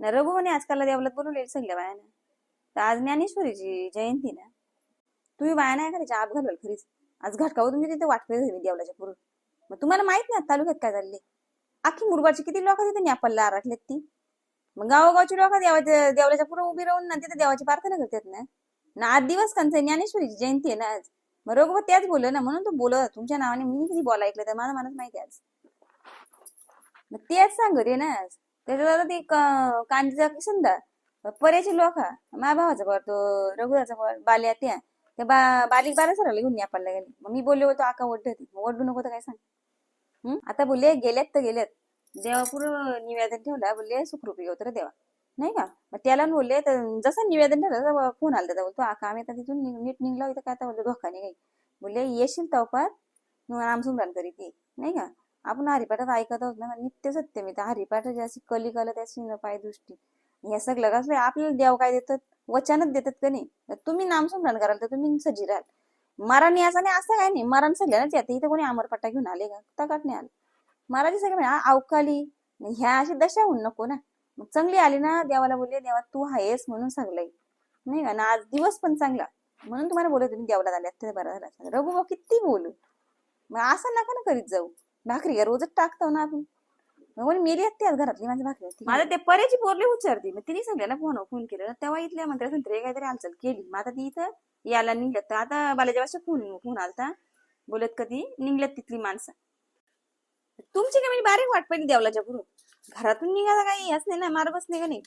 ना रघु म्हणे आजकाल देवलात बोलवले सगळ्या बायानं. तर आज ज्ञानेश्वरीची जयंती ना. तुम्ही बाया नाही त्याच्या आप घालवाल खरीच. आज घटकावर तुमच्या तिथे वाट पाहिजे देवलाच्या पुढं. मग तुम्हाला माहीत नाही तालुक्यात काय झाले आखी मुरबाडची किती लोक तिथे न्यापल्ला आराखल्यात ती. मग गावोगावची लोक देवाच्या देवलाच्या पुढे उभी राहून ना तिथे देवाची प्रार्थना करतात ना. ना आठ दिवस त्यांचं ज्ञानेश्वरीची जयंती आहे ना आज. मग रघुबा त्याच बोल ना म्हणून तो बोलत तुमच्या नावाने मी किती बोला ऐकलं तर माझा मनात माहिती आहे आज. मग तेच सांग रे ना आज. त्याच्यावर ती कांदीचा कांजीचा किसंदा पर्याची लोक माझ्या भावाचा पर तो रघुदाचा पर बाल्या त्या त्या बा बालिक बारा सराला घेऊन यापाला गेले मग मी बोलले होतो आका ओढ होती. ओढू नको तर काय सांग. हम्म? आता बोलले गेल्यात तर गेल्यात देवापूर निवेदन ठेवला बोलले सुखरूपी होत रे देवा. नाही का? मग त्याला बोलले तर जसं निवेदन ठेवलं तर फोन आला त्याचा बोलतो आका आम्ही तिथून निघ- नीट निघला होता काय आता बोलतो धोका नाही काही. बोलले येशील तवपात. नामसुमरान करीत ती नाही का? आपण हरिपाठात ऐकत आहोत ना म्हणजे नित्य सत्य मी तर हरिपाठाची अशी कली कल त्याची न पाय दृष्टी. हे सगळं कसं आपल्याला देव काय देतात? वचनच देतात का नाही? तुम्ही तुम्ही नामस्मरण कराल तर तुम्ही सजी राहाल. मरण याचा नाही असं काय नाही. मरण सगळ्यांनाच येते. इथे कोणी अमरपट्टा घेऊन आले का? तकाट नाही आले. महाराज सगळे म्हणा अवकाली. ह्या अशी दशा होऊन नको ना. मग चांगली आली ना देवाला बोलले देवा तू आहेस म्हणून सांगलंय नाही का? ना आज दिवस पण चांगला. म्हणून तुम्हाला बोलत तुम्ही देवाला झाले ते बरं झाला. रघु भाऊ किती बोलू. मग असं नका ना करीत जाऊ. भाकरी का रोजच टाकतो ना आपण मग म्हणे, मेली आहेत त्याच घरातली माझी भाकरी होती. माझं ते परेची पोरले उच्चारते मग तिने सगळ्याला फोन फोन केलं. तेव्हा इथल्या मंत्र्या काहीतरी हालचाल केली. मग आता ती इथं यायला निघल्यात तर आता बालाजीवाच्या फोन फोन आलता. बोलत कधी? निघल्यात तिथली माणसं. तुमची का म्हणजे बारीक वाट पहिली देवलाच्या पुढं. घरातून निघायला काही याच नाही ना. मार्गच नाही का नाही?